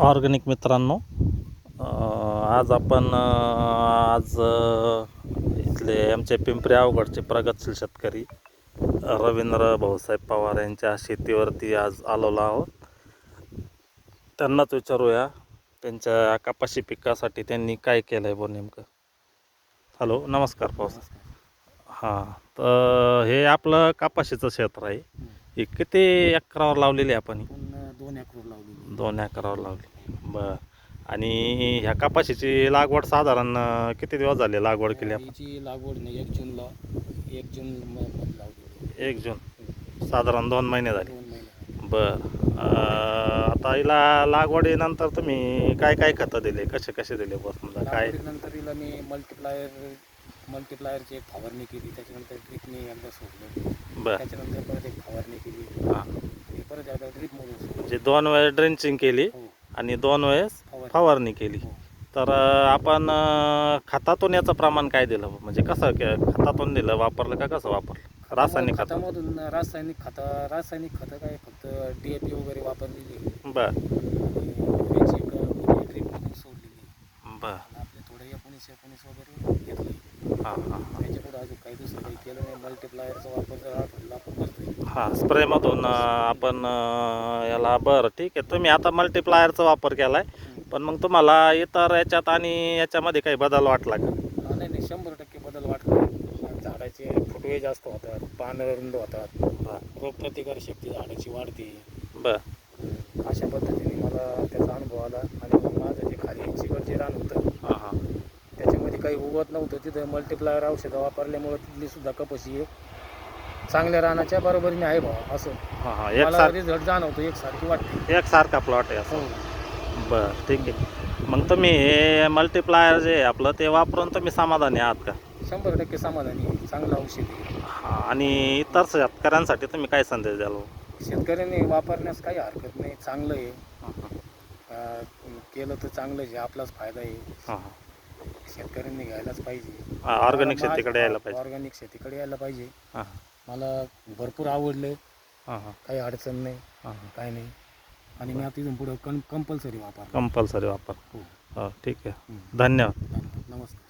Organic मित्रांनो आज आपण आज इथले आमचे पिंपरी अवघडचे प्रगतशील शेतकरी रवींद्र भाऊसाहेब पवार यांच्या शेतीवरती आज आलेलो आहोत. त्यांनाच विचारूया त्यांच्या कपाशी पिकासाठी त्यांनी काय केलं आहे बुवा नेमकं. हॅलो नमस्कार पाऊस हां तर हे आपलं कपाशीचं क्षेत्र आहे. हे किती एकरावर लावलेली आहे आपण? दोन दोन एकरावर लावली. बर. आणि ह्या कपाशीची लागवड साधारण किती दिवस झाले लागवड केली आपण? लागवड नाही एक जूनला एक जून मध्ये लावलेली एक जून. साधारण दोन महिने झाले. दोन महिने बर. अं, आता हिला लागवडीनंतर तुम्ही काय काय खतं दिले? कसे कसे दिले बस समजा काय? नंतर हिला मी मल्टिप्लायर मल्टिप्लायरची एक फवारणी केली. त्याच्यानंतर ड्रिपने एकदा सोडलं. बर. त्याच्यानंतर परत एक फवारणी केली. हां. आणि परत एकदा ड्रिप सोडलं. म्हणजे दोन वेळेस ड्रेंचिंग केली हो. आणि दोन वेळेस फवारणी. केली. हो. तर आपण खतातून याचं प्रमाण काय दिलं? म्हणजे कसं के- खतातून दिलं? वापरलं का कसं वापरलं? रासायनिक खत. खतामधून रासायनिक खतं रासायनिक खतं काय? फक्त डीएपी वगैरे वापरलेली बर. सोडलेली बर. आपले थोडे एकोणीस एकोणीस वगैरे घेतले. हां हां त्याच्या पुढे अजून काही दुसरं काही मल्टिप्लायरचा वापर जर आठवडला आपण करतोय हां स्प्रेमधून आपण याला बरं ठीक आहे. तुम्ही आता मल्टिप्लायरचा वापर केला आहे पण मग तुम्हाला इतर याच्यात आणि याच्यामध्ये काही बदल वाटला का? हा, नाही नाही शंभर टक्के बदल वाटला. झाडाचे फुटवे जास्त होतात पानं रुंद होतात. बरं. रोगप्रतिकार शक्ती झाडाची वाढते. बरं. अशा पद्धतीने मला त्याचा अनुभव आला आणि मग माझं जे खाली चिकट जे रान होतं हां हां त्याच्यामध्ये काही उगवत नव्हतं. तिथं मल्टिप्लायर औषधं वापरल्यामुळे तिथली सुद्धा कपाशी एक चांगल्या रानाच्या बरोबरीने आहे भावा असं. हां हां मला सार रिझल्ट जाणवतो एकसारखी वाटते. एकसारखा प्लॉट आहे असं. हो. बरं ठीक आहे. मग तुम्ही हे मल्टिप्लायर जे आहे आपलं ते वापरून तुम्ही समाधानी आहात का? शंभर टक्के समाधानी आहे. चांगलं औषध आहे. हां आणि इतर शेतकऱ्यांसाठी तुम्ही काय संदेश द्याल? हो? शेतकऱ्यांनी वापरण्यास काही हरकत नाही. चांगलं आहे. हां हां. अं, केलं तर चांगलं आहे आपलाच फायदा आहे. हां हां. शेतकऱ्यांनी घ्यायलाच पाहिजे. हां ऑर्गॅनिक शेतीकडे यायला पाहिजे. ऑर्गॅनिक शेतीकडे यायला पाहिजे. हां. मला भरपूर आवडले. हां हां. काही अडचण नाही. हां हां. काय नाही. आणि मी आता इथून पुढं कं कंपल्सरी वापर कंपल्सरी वापर. हो. हो ठीक आहे. हं. धन्यवाद. धन्यवाद. नमस्कार.